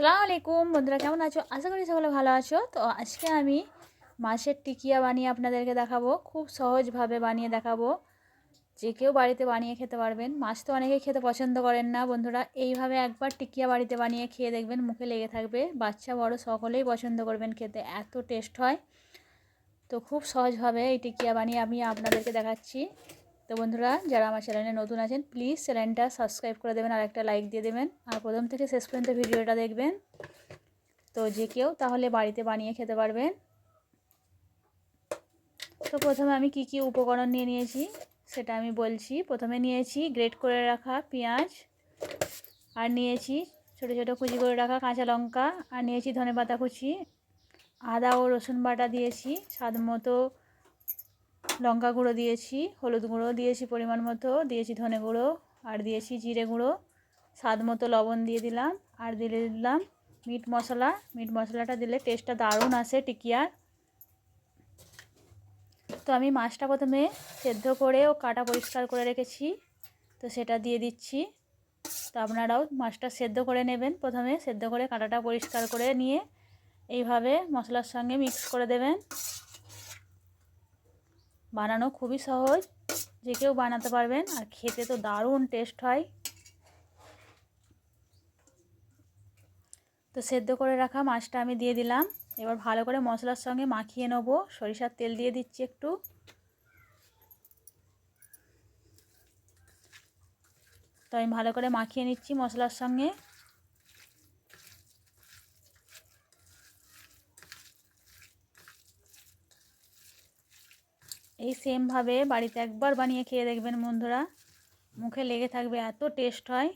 সালাম আলাইকুম বন্ধুরা কেমন আছো? আশা করি সকলে ভালো আছো। তো আজকে আমি মাছের টিকিয়া বানিয়ে আপনাদেরকে দেখাবো। খুব সহজভাবে বানিয়ে দেখাবো। যে কেউ বাড়িতে বানিয়ে খেতে পারবেন। মাছ তো অনেকেই খেতে পছন্দ করেন না, বন্ধুরা। এইভাবে একবার টিকিয়া বাড়িতে বানিয়ে খেয়ে দেখবেন, মুখে লেগে থাকবে। বাচ্চা, বড় সকলেই পছন্দ করবেন খেতে। এত টেস্ট হয়। তো খুব সহজভাবে এই টিকিয়া বানিয়ে আমি আপনাদেরকে দেখাচ্ছি। তো বন্ধুরা, যারা আমার চ্যানেলে নতুন আছেন প্লিজ চ্যানেলটা সাবস্ক্রাইব করে দেবেন আর একটা লাইক দিয়ে দেবেন। আর প্রথম থেকে শেষ পর্যন্ত ভিডিওটা দেখবেন। তো যে কেউ তাহলে বাড়িতে বানিয়ে খেতে পারবেন। তো প্রথমে আমি কি কি উপকরণ নিয়ে নিয়েছি, সেটা আমি বলছি। প্রথমে নিয়েছি গ্রেট করে রাখা পেঁয়াজ, আর নিয়েছি ছোটো ছোটো কুচি করে রাখা কাঁচা লঙ্কা, আর নিয়েছি ধনে পাতা কুচি। আদা ও রসুন বাটা দিয়েছি স্বাদ মতো লঙ্কা গুঁড়ো দিয়েছি, হলুদ গুঁড়ো দিয়েছি পরিমাণ মতো, দিয়েছি ধনে গুঁড়ো, আর দিয়েছি জিরে গুঁড়ো। স্বাদ মতো লবণ দিয়ে দিলাম, আর দিয়ে দিলাম মিট মশলা। মিট মশলাটা দিলে টেস্টটা দারুণ আসে টিকিয়ার তো আমি মাছটা প্রথমে সেদ্ধ করে ও কাটা পরিষ্কার করে রেখেছি, তো সেটা দিয়ে দিচ্ছি। তো আপনারাও মাছটা সেদ্ধ করে নেবেন প্রথমে, সেদ্ধ করে কাটাটা পরিষ্কার করে নিয়ে এইভাবে মশলার সঙ্গে মিক্স করে দেবেন। বানানো খুবই সহজ। যে কেউ বানাতে পারবেন, আর খেতে তো দারুণ টেস্ট হয়। তো সেদ্ধ করে রাখা মাছটা আমি দিয়ে দিলাম। এবার ভালো করে মশলার সঙ্গে মাখিয়ে নেব। সরিষার তেল দিয়ে দিচ্ছি একটু। তো আমি ভালো করে মাখিয়ে নিচ্ছি মশলার সঙ্গে। এই সেমভাবে বাড়িতে একবার বানিয়ে খেয়ে দেখবেন বন্ধুরা। মুখে লেগে থাকবে, এত টেস্ট হয়।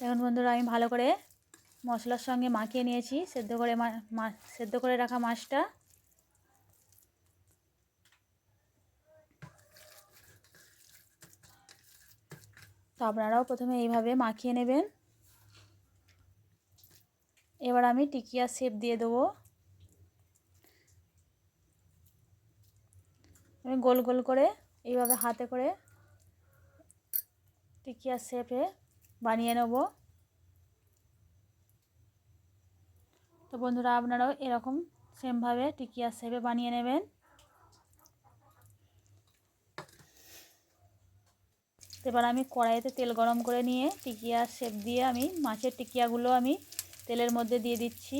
দেখুন বন্ধুরা, আমি ভালো করে মশলার সঙ্গে মাখিয়ে নিয়েছি, সেদ্ধ করে সেদ্ধ করে রাখা মাছটা। তো আপনারাও প্রথমে এইভাবে মাখিয়ে নেবেন। এবার আমি টিকিয়া শেপ দিয়ে দেবো। আমি গোল গোল করে এইভাবে হাতে করে টিকিয়া শেপে বানিয়ে নেব। তো বন্ধুরা, আপনারাও এরকম সেমভাবে টিকিয়া শেপে বানিয়ে নেবেন। এবার আমি কড়াইতে তেল গরম করে নিয়ে টিকিয়া শেপ দিয়ে আমি মাছের টিকিয়াগুলো আমি তেলের মধ্যে দিয়ে দিচ্ছি।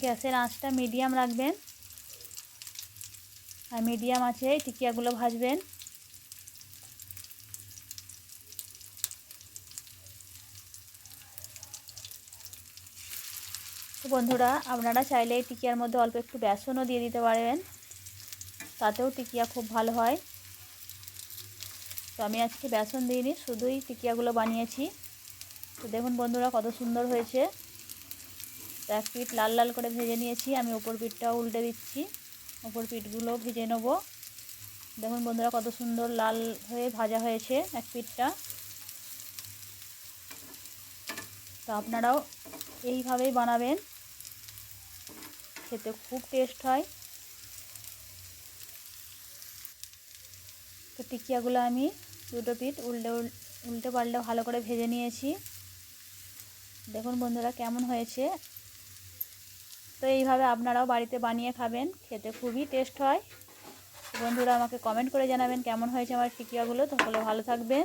গ্যাসের আঁচটা মিডিয়াম রাখবেন। আর মিডিয়াম আছে টিকিয়াগুলো ভাজবেন। তো বন্ধুরা, আপনারা চাইলে এই টিকিয়ার মধ্যে অল্প একটু বেসনও দিয়ে দিতে পারবেন তাতেও টিকিয়া খুব ভালো হয়। তো আমি আজকে বেসন দিইনি, শুধুই টিকিয়াগুলো বানিয়েছি। তো দেখুন বন্ধুরা, কত সুন্দর হয়েছে। এক পিঠ লাল লাল করে ভেজে নিয়েছি। আমি ওপর পিঠটাও উল্টে দিচ্ছি। ওপর পিঠগুলো ভেজে নেব। দেখুন বন্ধুরা কত সুন্দর লাল হয়ে ভাজা হয়েছে এক পিঠটা তো আপনারাও এইভাবেই বানাবেন। খেতে খুব টেস্ট হয়। তো টিকিয়াগুলো আমি দুটো পিঠ উল্টে উল্টে পাল্টে ভালো করে ভেজে নিয়েছি। দেখুন বন্ধুরা কেমন হয়েছে। তো এইভাবে আপনারাও বাড়িতে বানিয়ে খাবেন, খেতে খুবই টেস্ট হয়। বন্ধুরা আমাকে কমেন্ট করে জানাবেন কেমন হয়েছে আমার টিকিয়াগুলো তাহলে ভালো থাকবেন।